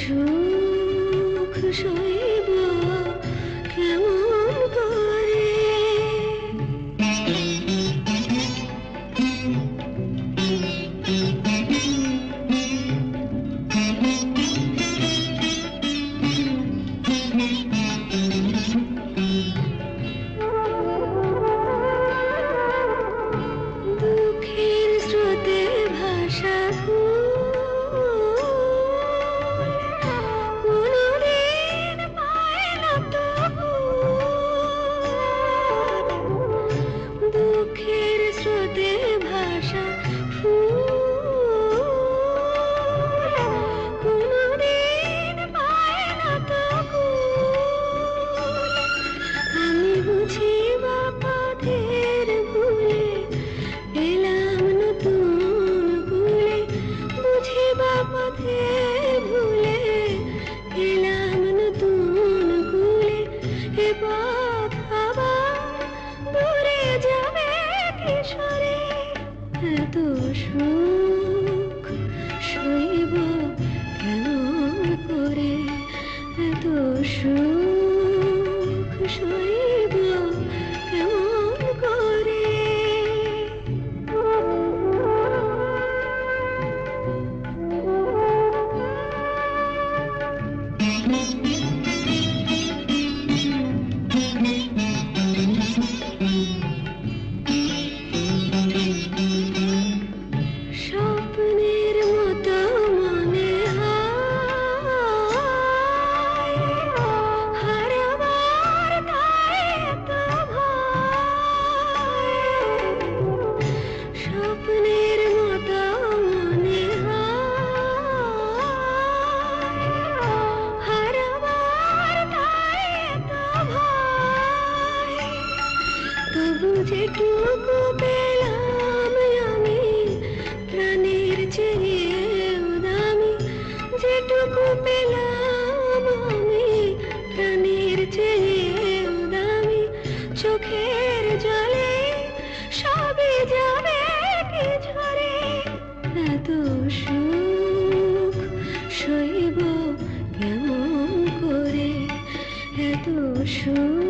সুখ সইব যেটুকু পেলাম আমি, প্রাণের চেয়েও দামি। যেটুকু পেলাম আমি, প্রাণের চেয়েও দামি। চোখের জলে সবই যাবে কি ঝরে? এত সুখ সইব কেমন করে? এত সুখ